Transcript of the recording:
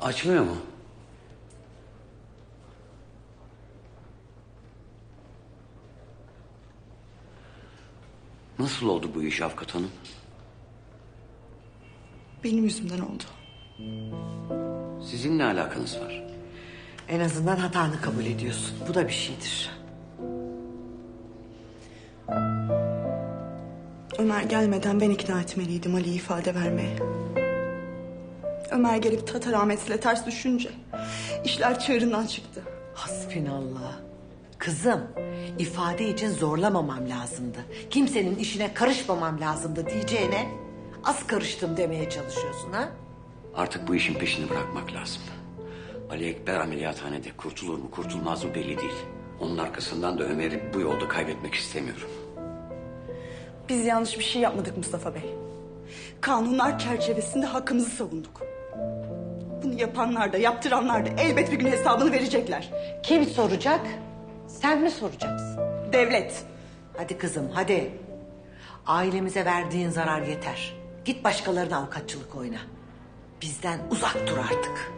Açmıyor mu? Nasıl oldu bu iş Avukat Hanım? Benim yüzümden oldu. Sizin ne alakanız var? En azından hatanı kabul ediyorsun. Bu da bir şeydir. Ömer gelmeden ben ikna etmeliydim Ali'yi ifade vermeye. Ömer gelip Tatar Ahmet'le ters düşünce işler çığırından çıktı. Hasbinallah. Kızım, ifade için zorlamamam lazımdı. Kimsenin işine karışmamam lazımdı diyeceğine az karıştım demeye çalışıyorsun ha? Artık bu işin peşini bırakmak lazım. Ali Ekber ameliyathanede kurtulur mu kurtulmaz mı belli değil. Onun arkasından da Ömer'i bu yolda kaybetmek istemiyorum. Biz yanlış bir şey yapmadık Mustafa Bey. Kanunlar çerçevesinde hakkımızı savunduk. Bunu yapanlar da yaptıranlar da elbet bir gün hesabını verecekler. Kim soracak? Sen mi soracaksın? Devlet. Hadi kızım hadi. Ailemize verdiğin zarar yeter. Git başkalarına avukatçılık oyna. Bizden uzak dur artık.